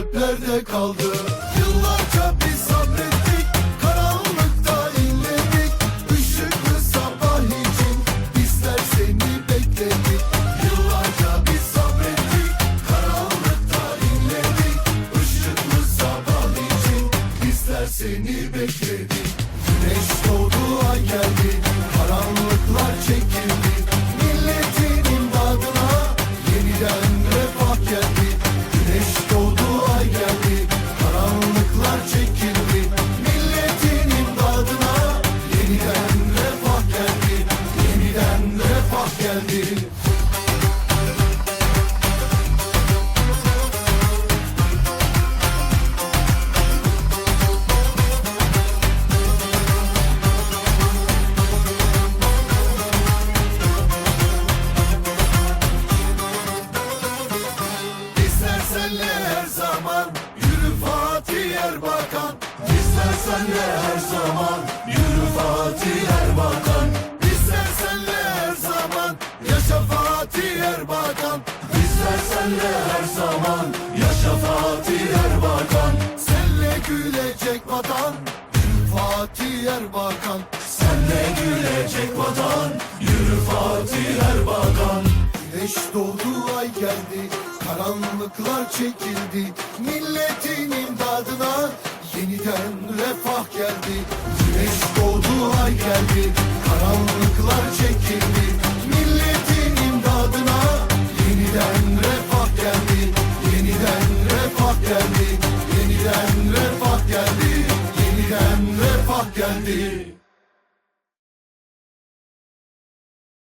geride kaldı. Yıllarca biz sabrettik. Karanlıkta inledik. Işıklı sabah için Bizler seni bekledik. Yıllarca biz sabrettik. Karanlıkta inledik. Işıklı sabah için Bizler seni bekledik. Güneş doğdu ay geldi geldi senle her zaman Yürü Fatih Erbakan. Bizler senle her zaman Fatih Erbakan. Bizler senle her zaman. Yaşa Fatih Erbakan. Senle gülecek vatan. Yürü Fatih Erbakan. Senle gülecek vatan. Yürü Fatih Erbakan. Güneş doğdu ay geldi. Karanlıklar çekildi. Milletin imdadına Yeniden refah geldi. Güneş doğdu ay geldi. Karanlıklar çekildi gönlü